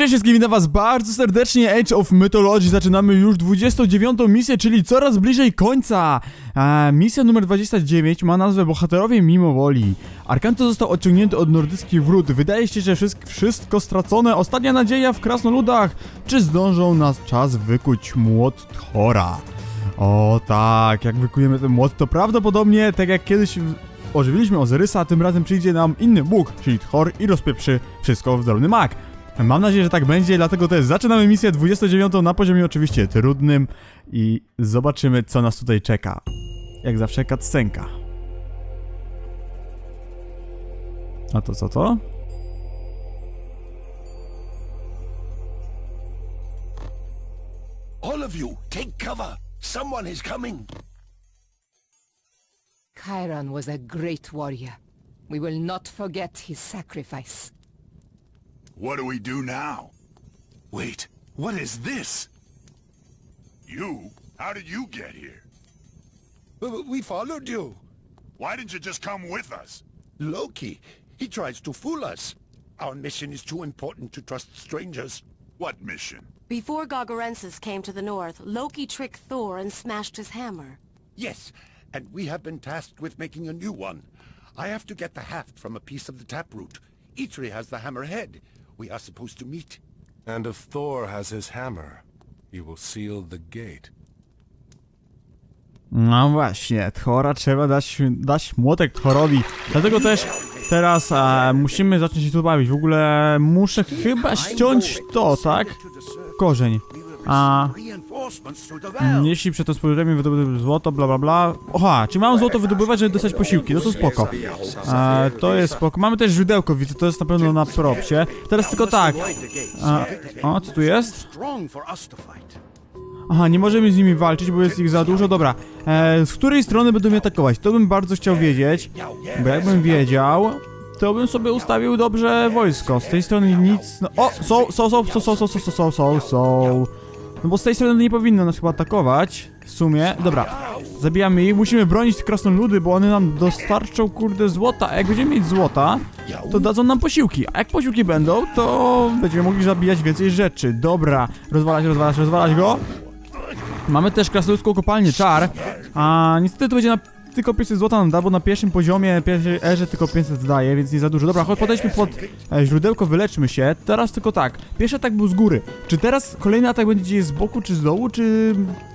Cześć wszystkim, witam was bardzo serdecznie Age of Mythology. Zaczynamy już 29 misję, czyli coraz bliżej końca. E, misja numer 29 ma nazwę Bohaterowie Mimowoli. Arkanto został odciągnięty od nordyckich wrót. Wydaje się, że wszystko, wszystko stracone. Ostatnia nadzieja w krasnoludach. Czy zdążą nas czas wykuć młot Thora? O tak, jak wykujemy ten młot, to prawdopodobnie, tak jak kiedyś ożywiliśmy Ozyrysa, tym razem przyjdzie nam inny Bóg, czyli Thor i rozpieprzy wszystko w drobny mak. Mam nadzieję, że tak będzie, dlatego też zaczynamy misję 29 na poziomie oczywiście trudnym i zobaczymy, co nas tutaj czeka. Jak zawsze cutscenka. A to co to? All of you, take cover. Someone is coming. Chiron was a great warrior. We will not forget his sacrifice. What do we do now? Wait, what is this? You? How did you get here? We followed you. Why didn't you just come with us? Loki, he tries to fool us. Our mission is too important to trust strangers. What mission? Before Gargarensis came to the north, Loki tricked Thor and smashed his hammer. Yes, and we have been tasked with making a new one. I have to get the haft from a piece of the taproot. Eitri has the hammer head. We are supposed to meet. And if Thor has his hammer, he will seal the gate. No właśnie, Thora trzeba dać, dać młotek Thorowi. Dlatego też teraz e, musimy zacząć się tu bawić. W ogóle muszę chyba ściąć to, tak? Korzeń. A jeśli przed to spojrzeniem wydobyć złoto, bla bla bla. Oha, czy mam złoto wydobywać, żeby dostać posiłki? No to spoko. E, to jest spoko. Mamy też źródełko, widzę, to jest na pewno na propsie. Teraz tylko tak. E, o, co tu jest? Aha, nie możemy z nimi walczyć, bo jest ich za dużo. Dobra, e, z której strony będą mnie atakować? To bym bardzo chciał wiedzieć, bo jakbym wiedział, to bym sobie ustawił dobrze wojsko. Z tej strony nic... No, o, są, są, są, są, są, są, są, są, są, są. No bo z tej strony nie powinno nas chyba atakować, w sumie. Dobra, zabijamy ich, musimy bronić krasnoludy, bo one nam dostarczą, kurde, złota. A jak będziemy mieć złota, to dadzą nam posiłki. A jak posiłki będą, to będziemy mogli zabijać więcej rzeczy. Dobra, rozwalać, rozwalać, rozwalać go. Mamy też krasnoludzką kopalnię czar, a niestety to będzie na tylko 500 złota nam da, bo na pierwszym poziomie, pierwszej erze tylko 500 daje, więc nie za dużo. Dobra, chodź podejdźmy pod e, źródełko, wyleczmy się. Teraz tylko tak, pierwszy atak był z góry. Czy teraz kolejny atak będzie gdzieś z boku, czy z dołu, czy...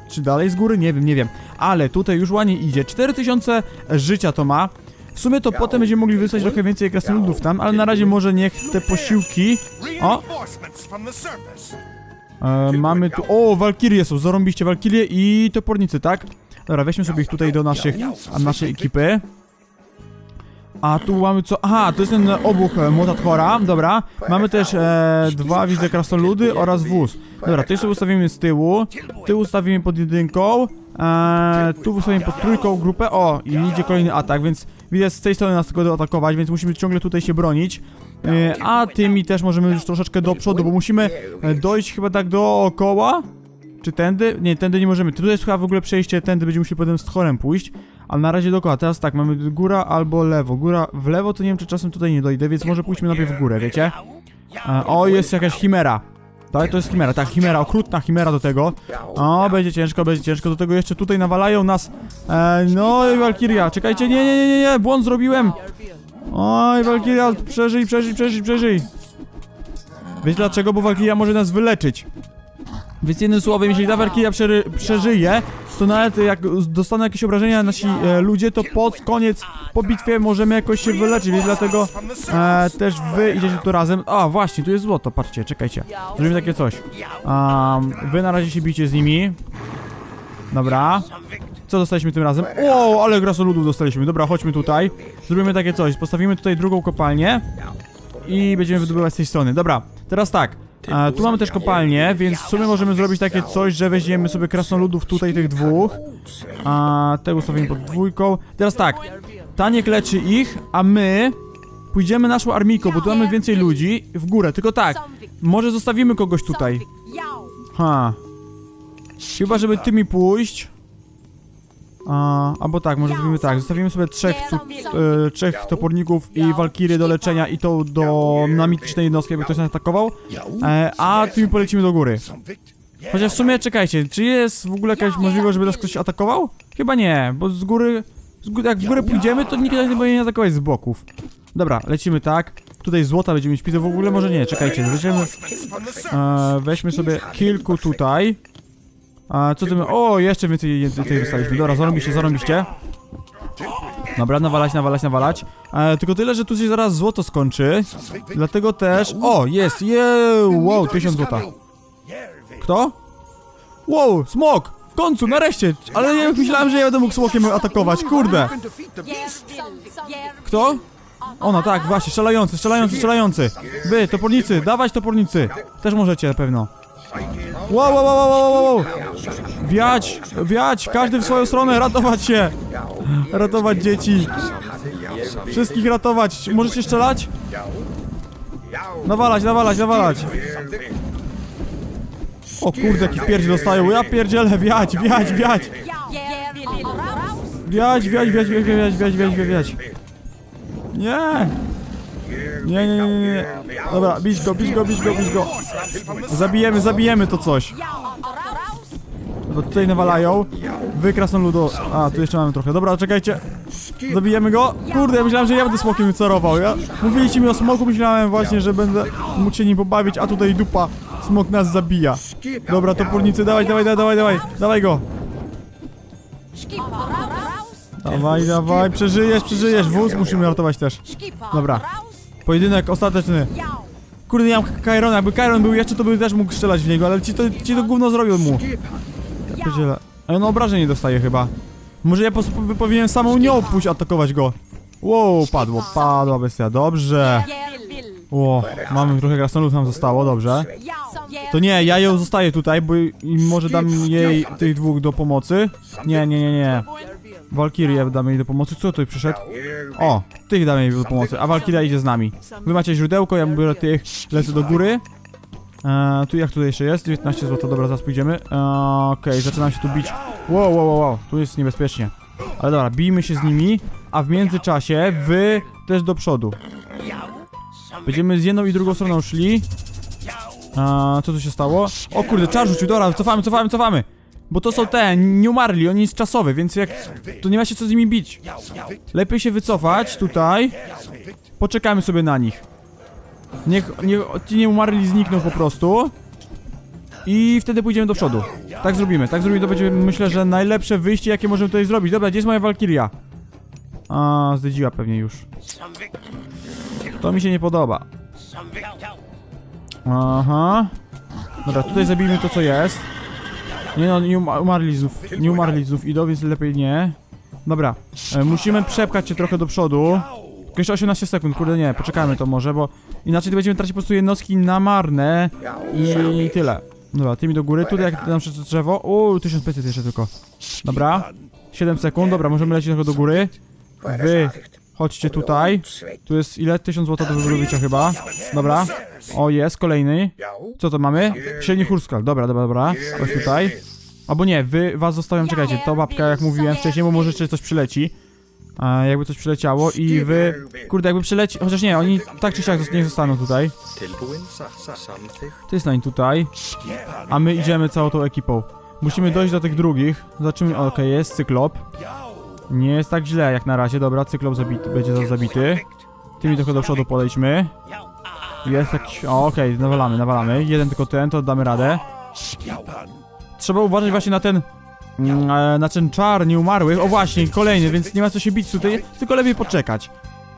Czy dalej z góry? Nie wiem, nie wiem. Ale tutaj już ładnie idzie. 4000 życia to ma. W sumie to potem będziemy mogli wysłać trochę więcej krasnoludów tam, ale na razie może niech te posiłki... O! E, mamy tu. O, walkirie są, zarąbiście walkirie i topornicy, tak? Dobra, weźmy sobie ich tutaj do naszych, naszej ekipy. A tu mamy co? Aha, to jest ten obuch e, dobra. Mamy też e, dwa, widzę, krasnoludy oraz wóz. Dobra, tutaj sobie ustawimy z tyłu, tył ustawimy pod jedynką, e, tu ustawimy pod trójką grupę, o, i idzie kolejny atak, więc widać z tej strony nas tylko atakować, więc musimy ciągle tutaj się bronić. E, a tymi też możemy już troszeczkę do przodu, bo musimy e, dojść chyba tak dookoła. Czy tędy? Nie, tędy nie możemy. Tutaj jest chyba w ogóle przejście, tędy będziemy musieli potem z Thorem pójść. Ale na razie dookoła. Teraz tak, mamy góra albo lewo. Góra w lewo to nie wiem, czy czasem tutaj nie dojdę, więc może pójdźmy najpierw w górę, wiecie? E, o, jest jakaś chimera. Tak, to jest chimera, tak, chimera, okrutna chimera do tego. O, będzie ciężko, będzie ciężko. Do tego jeszcze tutaj nawalają nas. E, no i Valkyria, czekajcie, nie, nie, nie, nie, nie, błąd zrobiłem. Oj, Valkyria, przeżyj, przeżyj, przeżyj, przeżyj. Wiesz dlaczego? Bo Valkyria może nas wyleczyć. Więc jednym słowem, jeśli ta Valkyria przeżyje, to nawet jak dostaną jakieś obrażenia nasi e, ludzie, to pod koniec, po bitwie możemy jakoś się wyleczyć, więc dlatego e, też wy idziecie tu razem. A, właśnie, tu jest złoto, patrzcie, czekajcie. Zrobimy takie coś. Um, wy na razie się bicie z nimi. Dobra. Co dostaliśmy tym razem? O, ale grasoludów dostaliśmy. Dobra, chodźmy tutaj. Zrobimy takie coś. Postawimy tutaj drugą kopalnię. I będziemy wydobywać z tej strony. Dobra, teraz tak. E, tu mamy też kopalnię, więc w sumie możemy zrobić takie coś, że weźmiemy sobie krasnoludów tutaj tych dwóch. A tego ustawimy pod dwójką. Teraz tak. Ta niech leczy ich, a my pójdziemy naszą armijką, bo tu mamy więcej ludzi w górę. Tylko tak. Może zostawimy kogoś tutaj. Ha. Chyba, żeby tymi pójść. A, albo tak, może zrobimy tak, zostawimy sobie trzech, tu, e, trzech toporników i walkirię do leczenia i to do na mitycznej jednostki, jakby ktoś nas atakował, e, a tymi polecimy do góry. Chociaż w sumie, czekajcie, czy jest w ogóle jakaś możliwość, żeby nas ktoś atakował? Chyba nie, bo z góry, z gó jak w górę pójdziemy, to nikt nas nie będzie atakować z boków. Dobra, lecimy tak. Tutaj złota będziemy mieć pizę, w ogóle może nie, czekajcie, weźmiemy, e, weźmy sobie kilku tutaj. A co ty my... O, jeszcze więcej je- tutaj dostaliśmy. Dobra, zarobiście, zarobiście. Dobra, nawalać, nawalać, nawalać. E, tylko tyle, że tu się zaraz złoto skończy. Dlatego też... O, jest, je, wow, tysiąc złota. Kto? Wow, smok! W końcu, nareszcie! Ale ja myślałem, że ja będę mógł smokiem atakować, kurde! Kto? Ona, tak, właśnie, strzelający, strzelający, strzelający! Wy, topornicy, dawać topornicy! Też możecie na pewno. Wow, wow, wow, wow, wow, wow. Wiać, wiać, każdy w swoją stronę, ratować się. Ratować dzieci. Wszystkich ratować. Możecie strzelać? Nawalać, nawalać, nawalać. O kurde, jaki pierdź dostają. Ja pierdzielę, wiać, wiać, wiać. Wiać, wiać, wiać, wiać, wiać, wiać, wiać, wiać. Nie. Nie, nie, nie, nie. Dobra, bić go, bić go, bić go, bić go. Zabijemy, zabijemy to coś. Bo tutaj nawalają. Wy krasnoludo. A, tu jeszcze mamy trochę. Dobra, czekajcie. Zabijemy go. Kurde, ja myślałem, że ja będę smokiem wycerował. Ja... Mówiliście mi o smoku, myślałem właśnie, że będę mógł się nim pobawić, a tutaj dupa. Smok nas zabija. Dobra, topornicy, dawaj, dawaj, dawaj, dawaj. Dawaj go. Dawaj, dawaj, przeżyjesz, przeżyjesz. Wóz musimy ratować też. Dobra. Pojedynek ostateczny. Kurde, nie mam Kairona. Jakby Kairon był jeszcze, to bym też mógł strzelać w niego, ale ci to, ci to gówno zrobił mu. Ja pierdzielę. A on obrażeń nie dostaje chyba. Może ja po prostu by- powinienem samą nią pójść atakować go. Wow, padło, padła bestia. Dobrze. Ło, mamy trochę krasnoludów nam zostało, dobrze. To nie, ja ją zostaję tutaj, bo i może dam jej tych dwóch do pomocy. Nie, nie, nie, nie. Walkirię damy jej do pomocy. Co tutaj przyszedł? O, tych damy jej do pomocy, a Walkiria idzie z nami. Wy macie źródełko, ja biorę tych, lecę do góry. Eee, tu jak tutaj jeszcze jest? 19 zł, dobra, zaraz pójdziemy. Eee, Okej, zaczynam się tu bić. Wow, wow, wow, wow, tu jest niebezpiecznie. Ale dobra, bijmy się z nimi, a w międzyczasie wy też do przodu. Będziemy z jedną i drugą stroną szli. A, co tu się stało? O kurde, czar rzucił, dobra, cofamy, cofamy, cofamy. Bo to są te, nie umarli, oni jest czasowy, więc jak... To nie ma się co z nimi bić. Lepiej się wycofać tutaj. Poczekamy sobie na nich. Niech, niech ci nie umarli znikną po prostu. I wtedy pójdziemy do przodu. Tak zrobimy, tak zrobimy, to będzie myślę, że najlepsze wyjście jakie możemy tutaj zrobić. Dobra, gdzie jest moja Walkiria? A, zdedziła pewnie już. To mi się nie podoba. Aha. Dobra, tutaj zabijmy to co jest. Nie no, nie uma- umarli znów, nie umarli znów idą, więc lepiej nie. Dobra, e, musimy przepchać się trochę do przodu. Jeszcze 18 sekund, kurde nie, poczekajmy to może, bo inaczej to będziemy tracić po prostu jednostki na marne i tyle. Dobra, tymi do góry, tutaj jak nam przed drzewo, uuu, 1500 jeszcze tylko. Dobra, 7 sekund, dobra, możemy lecieć trochę do góry. Wy, chodźcie tutaj. Tu jest ile? 1000 zł do wydobycia chyba. Dobra. O, jest, kolejny. Co to mamy? Średni Hurskal. Dobra, dobra, dobra. Chodź tutaj. Albo nie, wy was zostawiam, czekajcie. To babka, jak mówiłem wcześniej, bo może jeszcze coś przyleci. A, jakby coś przyleciało i wy... Kurde, jakby przyleci... Chociaż nie, oni tak czy siak nie zostaną tutaj. Ty stań tutaj. A my idziemy całą tą ekipą. Musimy dojść do tych drugich. Zobaczymy, okej, jest cyklop. Nie jest tak źle jak na razie, dobra, cyklop zabity, będzie zaraz zabity. Tymi trochę do przodu podejdźmy. Jest jakiś... O, okej, nawalamy, nawalamy. Jeden tylko ten, to damy radę. Trzeba uważać właśnie na ten... mm, e, Na ten czar nieumarłych. O właśnie, kolejny, więc nie ma co się bić tutaj, tylko lepiej poczekać.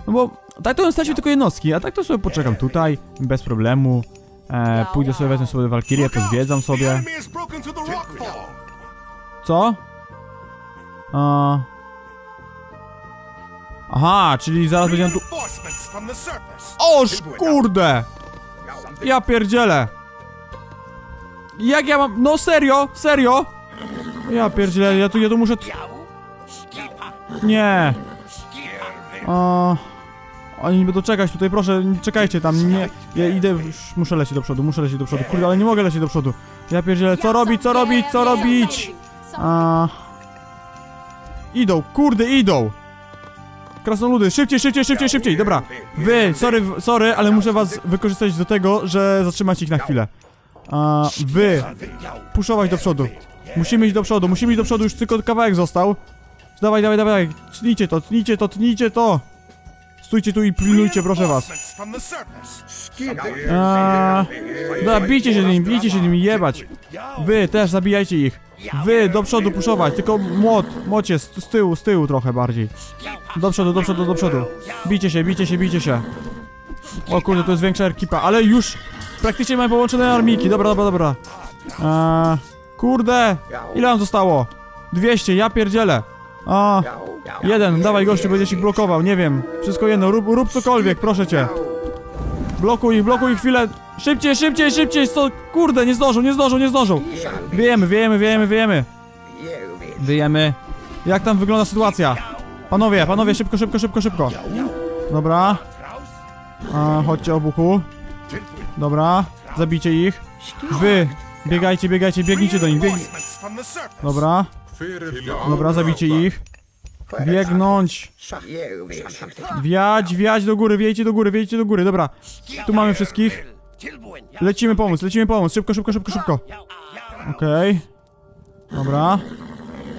No bo tak to stracił tylko jednostki, a tak to sobie poczekam tutaj, bez problemu. E, pójdę sobie, wezmę sobie Walkirię, pozwiedzam sobie. Co? A... Aha, czyli zaraz będziemy tu... Oż kurde! Ja pierdzielę! Jak ja mam... No serio, serio! Ja pierdzielę, ja tu, ja tu muszę... Nie! A... Oni nie będą czekać tutaj, proszę, czekajcie tam, nie... Ja idę, muszę lecieć do przodu, muszę lecieć do przodu, kurde, ale nie mogę lecieć do przodu. Ja pierdzielę, co robić, co robić, co robić? A... Idą, kurde, idą! Krasnoludy, szybciej, szybciej, szybciej, szybciej, dobra. Wy, sorry, sorry, ale muszę was wykorzystać do tego, że zatrzymać ich na chwilę. A wy, puszować do przodu. Musimy iść do przodu, musimy iść do przodu, już tylko kawałek został. Dawaj, dawaj, dawaj, tnijcie to, tnijcie to, tnijcie to. Stójcie tu i pilnujcie, proszę was. A, dobra, bijcie się z nimi, bijcie się z nimi, jebać. Wy też zabijajcie ich. Wy do przodu puszować, tylko młot, mocie z, z tyłu, z tyłu trochę bardziej. Do przodu, do przodu, do przodu. Bijcie się, bijcie się, bijcie się. O kurde, to jest większa ekipa, ale już praktycznie mamy połączone armiki. Dobra, dobra, dobra. Eee, kurde, ile nam zostało? 200, ja pierdzielę. A, jeden, dawaj gościu, będziesz ich blokował, nie wiem. Wszystko jedno, rób, rób cokolwiek, proszę cię. Blokuj ich, blokuj ich chwilę. Szybciej, szybciej, szybciej, co? Kurde, nie zdążą, nie zdążą, nie zdążą. Wiejemy, wiejemy, wiejemy, wiejemy. Wyjemy. Jak tam wygląda sytuacja? Panowie, panowie, szybko, szybko, szybko, szybko. Dobra. A, chodźcie obuchu. Dobra. Zabijcie ich. Wy. Biegajcie, biegajcie, biegnijcie do nich. Dobra. Dobra, zabijcie ich. Biegnąć. Wiać, wiać do góry, wiejcie do góry, wiejcie do góry. Dobra. Tu mamy wszystkich. Lecimy pomóc, lecimy pomóc. Szybko, szybko, szybko, szybko. Okej. Dobra.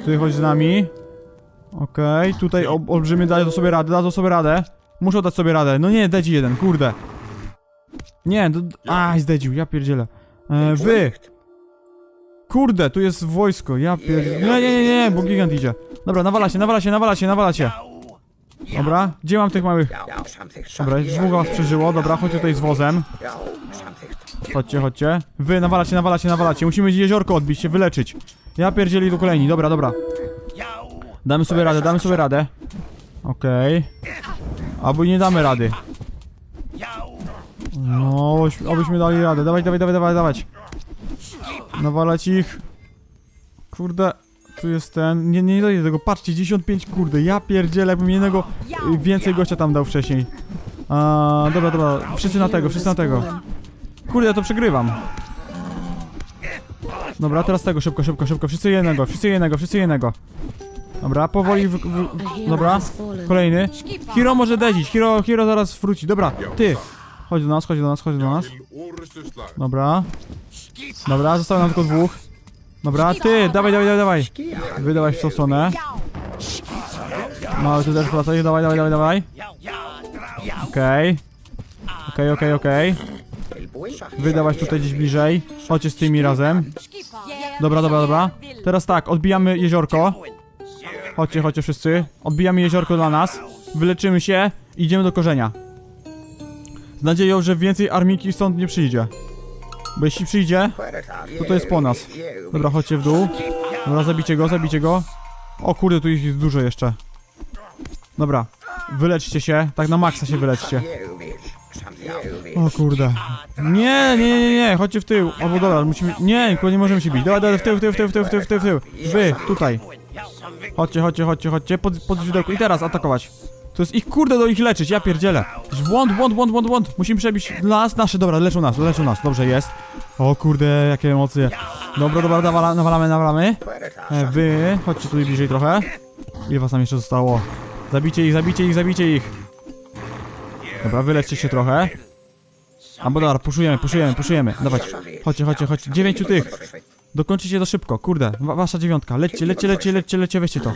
Ty chodź z nami. Okej, tutaj ob olbrzymy dadzą sobie radę, dadzą sobie radę. Muszą dać sobie radę. No nie, dedzi jeden, kurde. Nie, do... Aj, zdedził, ja pierdzielę. E, wy! Kurde, tu jest wojsko, ja pierdzielę. Nie, nie, nie, nie, bo gigant idzie. Dobra, nawala się, nawala się, nawala się, nawala się. Dobra, gdzie mam tych małych? Dobra, dwóch was przeżyło, dobra, chodźcie tutaj z wozem. Chodźcie, chodźcie. Wy, nawalacie, nawalacie, nawalacie. Musimy jeziorko odbić się, wyleczyć. Ja pierdzieli do kolejni, dobra, dobra. Damy sobie radę, damy sobie radę. Okej. Albo nie damy rady. No, obyśmy dali radę. Dawaj, dawaj, dawaj, dawaj, dawać. Nawalać ich. Kurde, tu jest ten. Nie, nie dojdę do tego. Patrzcie, 95, kurde. Ja pierdzielę, jakbym jednego więcej gościa tam dał wcześniej. A, dobra, dobra. Wszyscy na tego, wszyscy na tego. Kurde, ja to przegrywam. Dobra, teraz tego, szybko, szybko, szybko. Wszyscy jednego, wszyscy jednego, wszyscy jednego. Dobra, powoli. Wy, wy, dobra, kolejny. Hiro może dedzić, Hiro, Hiro zaraz wróci. Dobra, ty. Chodź do nas, chodź do nas, chodź do nas. Dobra. Dobra, zostało nam tylko dwóch. Dobra, ty, dawaj, dawaj, dawaj, dawaj. Wydawaj w tą stronę. Mały tu też wracaj, dawaj, dawaj, dawaj, dawaj. Okej. Okej, okej, okej. Wydawać tutaj gdzieś bliżej. Chodźcie z tymi razem. Dobra, dobra, dobra. Teraz tak, odbijamy jeziorko. Chodźcie, chodźcie wszyscy. Odbijamy jeziorko dla nas. Wyleczymy się idziemy do korzenia. Z nadzieją, że więcej armiki stąd nie przyjdzie. Bo jeśli przyjdzie, to to jest po nas. Dobra, chodźcie w dół. Dobra, zabicie go, zabicie go. O kurde, tu ich jest dużo jeszcze. Dobra, wyleczcie się, tak na maksa się wyleczcie. O kurde. Nie, nie, nie, nie, chodźcie w tył. O, bo dobra, musimy... Nie, nie możemy się bić. Dobra, dobra, w tył, w tył, w tył, w tył, w tył, w tył. Wy, tutaj. Chodźcie, chodźcie, chodźcie, chodźcie, pod, pod widoku. I teraz atakować. To jest ich kurde do ich leczyć, ja pierdzielę. Błąd, błąd, błąd, błąd, błąd. Musimy przebić nas, nasze, dobra, leczą nas, leczą nas, dobrze jest. O kurde, jakie emocje. Dobra, dobra, nawala, nawalamy, nawalamy. E, wy, chodźcie tutaj bliżej trochę. Ile was tam jeszcze zostało? Zabicie ich, zabicie ich, zabicie ich. Dobra, wyleczcie się trochę. Albo dobra, puszujemy, puszujemy, puszujemy. Dawać. Chodźcie, chodźcie, chodźcie. Dziewięciu tych. Dokończycie to szybko, kurde. Wa wasza dziewiątka. Lećcie, lećcie, lećcie, lećcie, lećcie, weźcie to.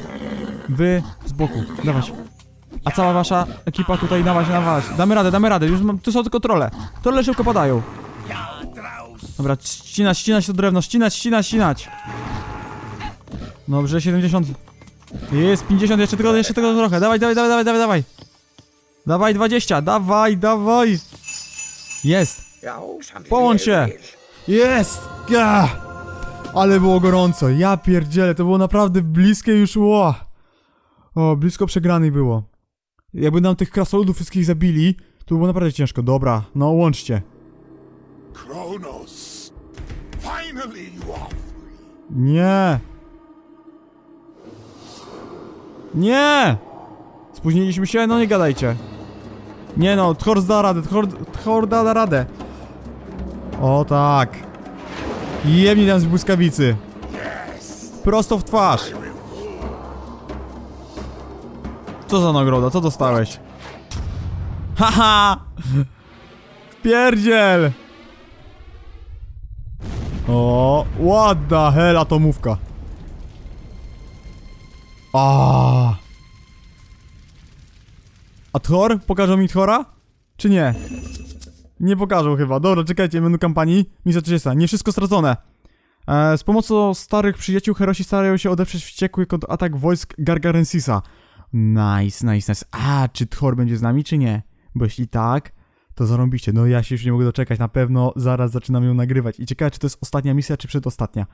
Wy z boku. Dawać. A cała wasza ekipa tutaj dawać, dawać. Damy radę, damy radę. Już mam, tu są tylko trole. Trole szybko padają. Dobra, ścinać, ścinać to drewno, ścinać, ścinać, ścinać. Dobrze, 70. Jest 50, jeszcze tego, jeszcze tego trochę. Dawaj, dawaj, dawaj, dawaj, dawaj, dawaj. Dawaj 20, dawaj, dawaj. Jest. Połącz się. Jest! Ale było gorąco, ja pierdzielę, to było naprawdę bliskie już, ło. O, blisko przegranej było. Jakby nam tych krasoludów wszystkich zabili, to było naprawdę ciężko. Dobra, no łączcie. Kronos. Finally you are free. Nie! Nie! Spóźniliśmy się? No nie gadajcie. Nie no, Thor da radę, Thor, Thor da radę. O tak. Jemni nam z błyskawicy. Prosto w twarz. Co za nagroda? Co dostałeś? Haha! Wpierdziel! O, the hell, atomówka. A. A Thor? Pokażą mi Thora? Czy nie? Nie pokażą chyba. Dobra, czekajcie, menu kampanii. Misja 30. Nie wszystko stracone. E, z pomocą starych przyjaciół Herosi starają się odeprzeć wściekły atak wojsk Gargarensisa. Nice, nice, nice. A, czy Thor będzie z nami, czy nie? Bo jeśli tak, to zarąbiście. No ja się już nie mogę doczekać. Na pewno zaraz zaczynam ją nagrywać. I ciekawe, czy to jest ostatnia misja, czy przedostatnia.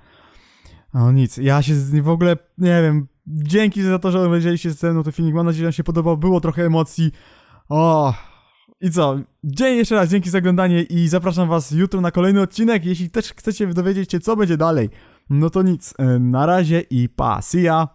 O nic, ja się z, w ogóle, nie wiem, dzięki za to, że obejrzeliście ze mną ten filmik, mam nadzieję, że wam się podobał, było trochę emocji. O, i co, dzień jeszcze raz, dzięki za oglądanie i zapraszam was jutro na kolejny odcinek, jeśli też chcecie dowiedzieć się, co będzie dalej. No to nic, e, na razie i pa, see ya!